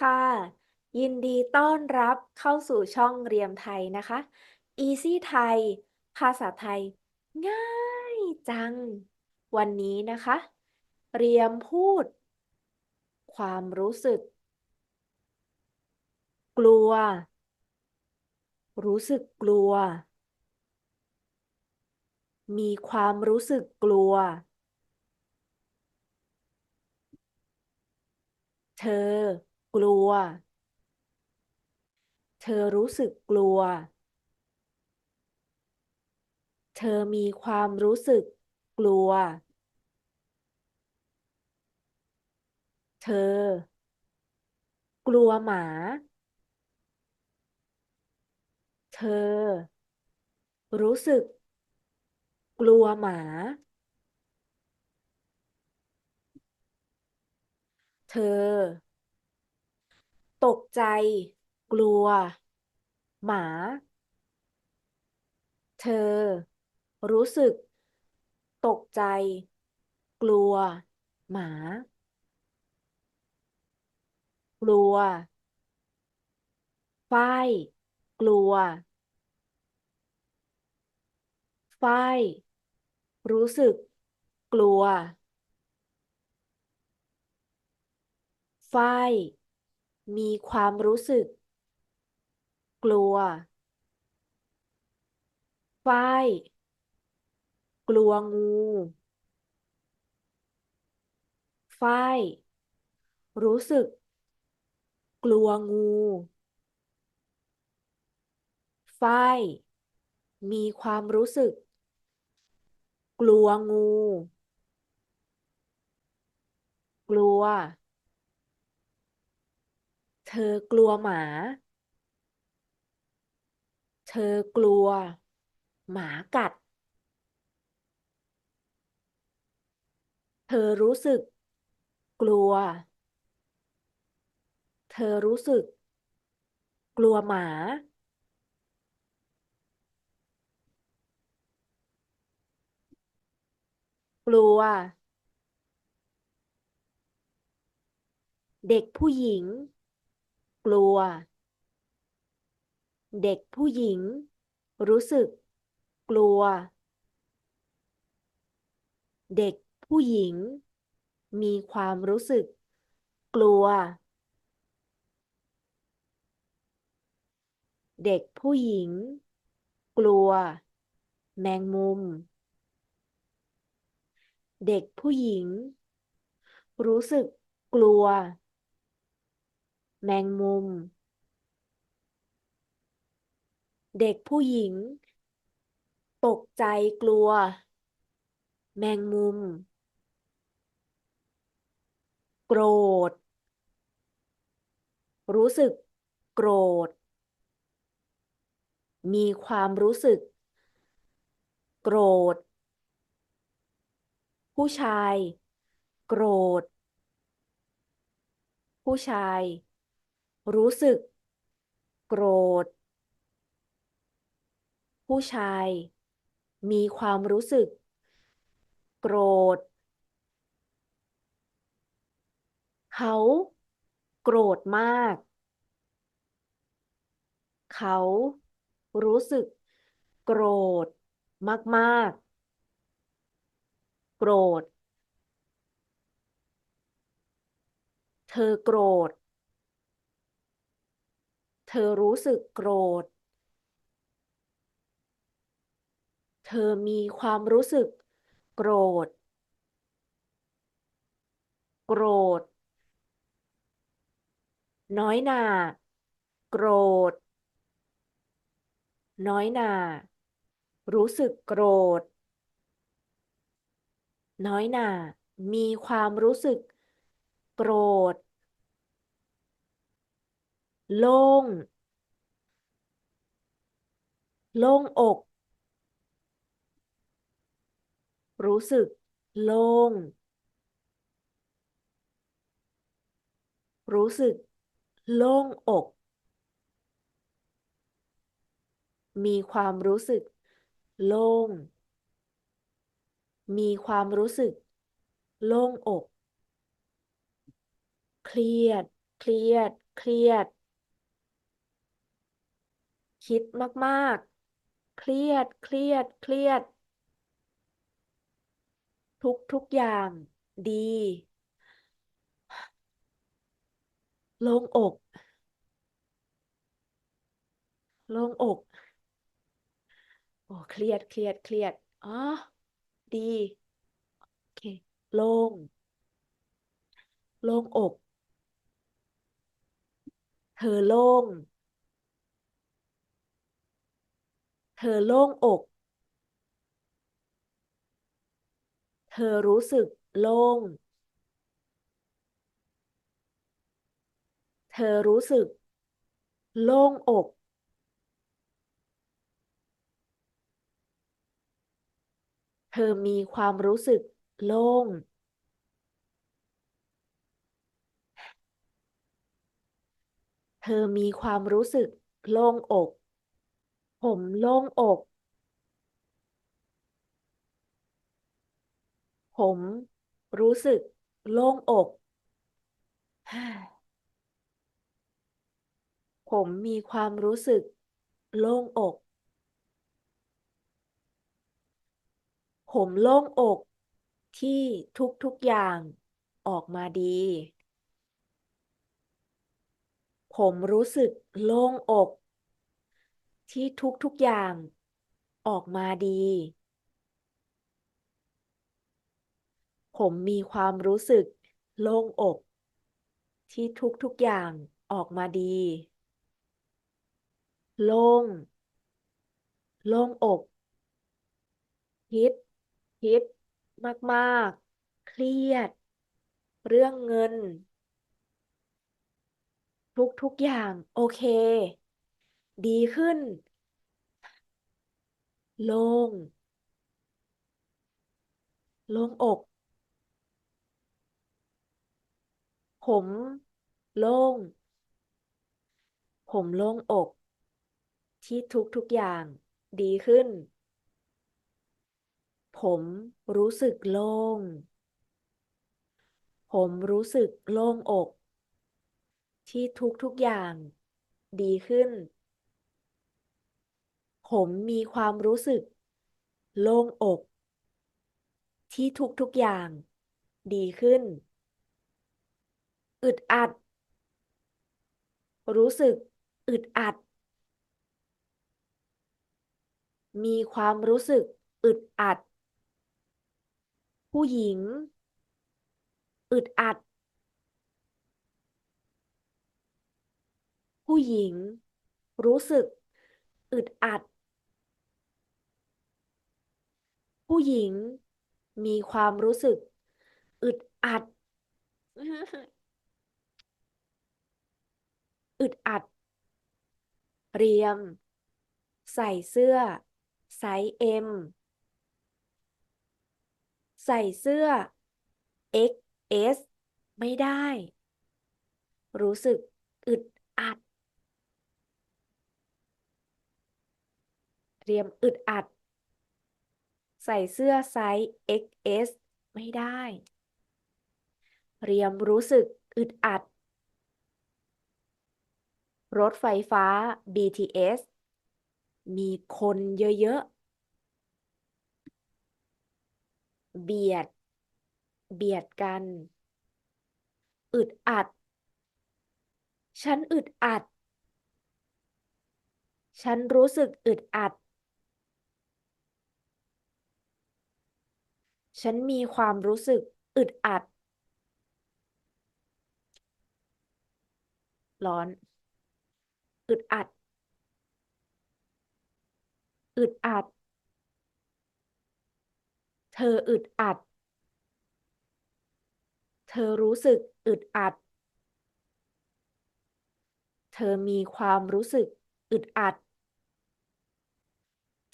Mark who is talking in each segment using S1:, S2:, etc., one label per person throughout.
S1: ค่ะ ยินดีต้อนรับเข้าสู่ช่องเรียมไทยนะคะ Easy ไทย ภาษาไทย ง่ายจัง วันนี้นะคะ เรียมพูด ความรู้สึก กลัว รู้สึกกลัว มีความรู้สึกกลัว เธอ กลัว เธอรู้สึกกลัว เธอมีความรู้สึกกลัว เธอกลัวหมา เธอ รู้สึก กลัวหมา เธอ ตกใจ กลัว หมา เธอ รู้สึก ตกใจ กลัว หมา กลัวฝ้ายกลัวฝ้ายรู้สึก กลัวฝ้าย มีความรู้สึก กลัวฝ้ายกลัวงูฝ้ายรู้สึก กลัวงูฝ้ายมีความรู้สึก กลัวงู กลัว ธอกลัวหมา เธอกลัว หมากัด เธอรู้สึก กลัว เธอรู้สึก กลัวหมา กลัวเด็กผู้หญิง กลัว เด็กผู้หญิง รู้สึก กลัว เด็กผู้หญิง มีความรู้สึก กลัว เด็กผู้หญิง กลัว แมงมุม เด็กผู้หญิง รู้สึก กลัว แมงมุม เด็กผู้หญิง ตกใจกลัว แมงมุม โกรธ รู้สึก โกรธ มีความรู้สึก โกรธ ผู้ชาย โกรธ ผู้ชาย รู้สึก โกรธ ผู้ชาย มีความรู้สึก โกรธ เขาโกรธมาก เขารู้สึก โกรธมาก ๆ โกรธ เธอโกรธ ธอรู้สึกโกรธ เธอมีความรู้สึกโกรธ โกรธ น้อยหน่าโกรธ น้อยหน่ารู้สึกโกรธ น้อยหน่ามีความรู้สึก โกรธ โล่ง โล่งอก รู้สึก โล่ง รู้สึก โล่งอก มีความรู้สึก โล่ง มีความรู้สึก โล่งอก เครียด เครียด เครียด คิดมาก ๆ เครียด เครียด เครียด ทุกทุกอย่าง ดี โล่งอก โล่งอก โอ้ เครียด เครียด เครียด อ๋อ ดี โอเค โล่ง โล่งอก เธอโล่ง เธอโล่งอก เธอรู้สึกโล่ง เธอรู้สึก โล่งอก เธอมีความรู้สึกโล่ง เธอมีความรู้สึกโล่งอก ผมโล่งอก ผมรู้สึกโล่งอก ผมมีความรู้สึกโล่งอก ผมโล่งอกที่ทุกๆอย่างออกมาดี ผมรู้สึกโล่งอก ที่ทุกๆอย่างออกมาดี ผมมีความรู้สึกโล่งอก ที่ทุกๆอย่างออกมาดี โล่ง โล่งอกคิดคิดมากๆ เครียด เรื่องเงิน ทุกๆอย่างโอเค ดีขึ้น โล่งโล่งอก ผมโล่ง ผมโล่งอก ที่ทุกๆอย่างดีขึ้น ผมรู้สึกโล่ง ผมรู้สึกโล่งอก ที่ทุกๆอย่างดีขึ้น ผมมีความรู้สึก โล่งอก ที่ทุกๆอย่าง ดีขึ้น อึดอัด รู้สึก อึดอัด มีความรู้สึก อึดอัด ผู้หญิง อึดอัด ผู้หญิง รู้สึก อึดอัด ผู้หญิงมีความรู้สึก อึดอัด อึดอัด เรียม ใส่เสื้อ ไซส์ M ใส่เสื้อ XS ไม่ได้ รู้สึกอึดอัด เรียมอึดอัด ใส่เสื้อไซส์ XS ไม่ได้ เรียมรู้สึกอึดอัด รถไฟฟ้า BTS มีคนเยอะๆ เบียด เบียดกัน อึดอัด ฉันอึดอัด ฉันรู้สึกอึดอัด ฉันมีความรู้สึกอึดอัด ร้อน อึดอัด อึดอัด เธออึดอัด เธอรู้สึกอึดอัด เธอมีความรู้สึกอึดอัด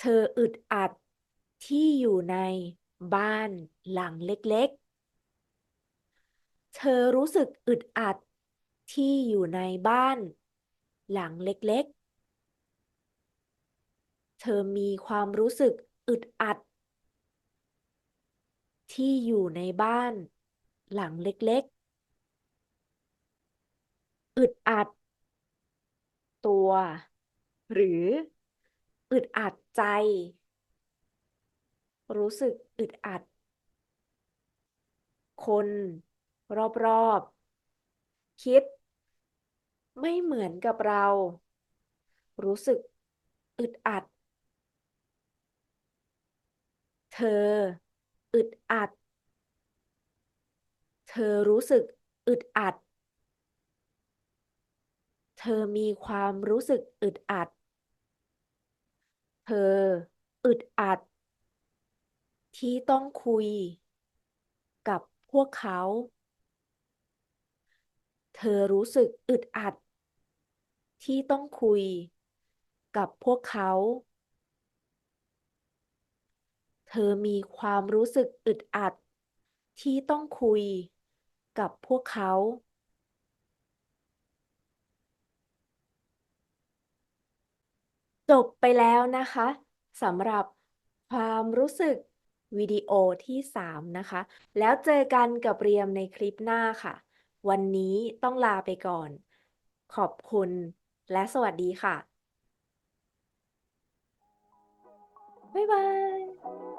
S1: เธออึดอัดที่อยู่ใน บ้านหลังเล็กๆ เธอรู้สึกอึดอัดที่อยู่ในบ้าน หลังเล็กๆ เธอมีความรู้สึกอึดอัด ที่อยู่ในบ้าน หลังเล็กๆ อึดอัด ตัว หรือ อึดอัดใจ รู้สึกอึดอัด คนรอบๆ คิด ไม่เหมือนกับเรา รู้สึกอึดอัด เธอ อึดอัด เธอรู้สึกอึดอัด เธอมีความรู้สึกอึดอัด เธอ อึดอัด ที่ต้องคุยกับพวกเขา เธอรู้สึกอึดอัด ที่ต้องคุยกับพวกเขา เธอมีความรู้สึกอึดอัด ที่ต้องคุยกับพวกเขาจบไปแล้วนะคะสำหรับความรู้สึก วิดีโอที่ 3 นะคะ แล้วเจอกันกับเรียมในคลิปหน้าค่ะ วันนี้ต้องลาไปก่อน ขอบคุณและสวัสดีค่ะ บ๊ายบาย